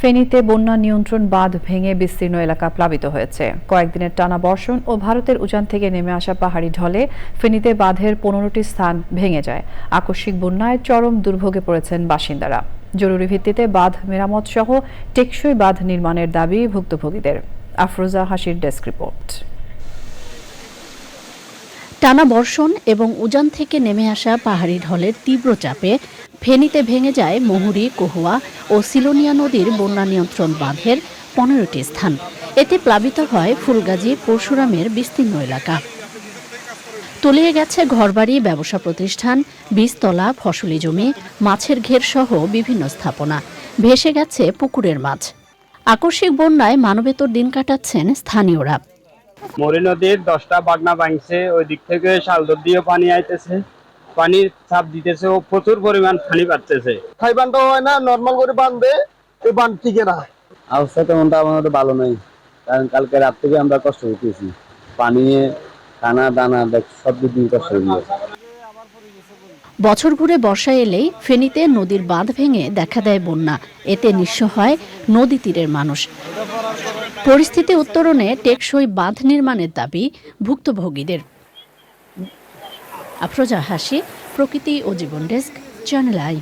ফেনীতে বন্যা নিয়ন্ত্রণ বাঁধ ভেঙে বিস্তীর্ণ এলাকা প্লাবিত হয়েছে। কয়েকদিনের টানা বর্ষণ ও ভারতের উজান থেকে নেমে আসা পাহাড়ি ঢলে ফেনীতে বাঁধের পনেরোটি স্থান ভেঙে যায়। আকস্মিক বন্যায় চরম দুর্ভোগে পড়েছেন বাসিন্দারা। জরুরি ভিত্তিতে বাঁধ মেরামত সহ টেকসই বাঁধ নির্মাণের দাবি ভুক্তভোগীদের। আফরোজা হাসির ডেস্ক রিপোর্ট। টানা বর্ষণ এবং উজান থেকে নেমে আসা পাহাড়ি ঢলের তীব্র চাপে ফেনীতে ভেঙে যায় মহুরী, কহুয়া ও সিলোনিয়া নদীর বন্যা নিয়ন্ত্রণ বাঁধের পনেরোটি স্থান। এতে প্লাবিত হয় ফুলগাজী পরশুরামের বিস্তীর্ণ এলাকা। তলিয়ে গেছে ঘরবাড়ি, ব্যবসা প্রতিষ্ঠান, বীজতলা, ফসলি জমি, মাছের ঘের সহ বিভিন্ন স্থাপনা। ভেসে গেছে পুকুরের মাছ। আকস্মিক বন্যায় মানবেতর দিন কাটাচ্ছেন স্থানীয়রা। মরি নদীর দশটা বাগনা ভাঙছে ওই দিক থেকে শালদর দিয়ে পানি আইতেছে। পানির চাপ দিতেছে ও প্রচুর পরিমাণ পানি পাচ্ছে থাই বানটা হয় না নর্মাল করে বানবে এই বান টিকে না। অবস্থা তেমনটা আমাদের ভালো নেই কারণ কালকে রাত থেকে আমরা কষ্ট হইতেছি পানি খানা দানা দেখ সব দিয়ে কষ্ট হয়ে বছর ঘুরে বর্ষা এলেই ফেনীতে নদীর বাঁধ ভেঙে দেখা দেয় বন্যা। এতে নিঃস্ব হয় নদী তীরের মানুষ। পরিস্থিতি উত্তরণে টেকসই বাঁধ নির্মাণের দাবি ভুক্তভোগীদের। আফরোজা হাসি, প্রকৃতি ও জীবন ডেস্ক, চ্যানেল আই।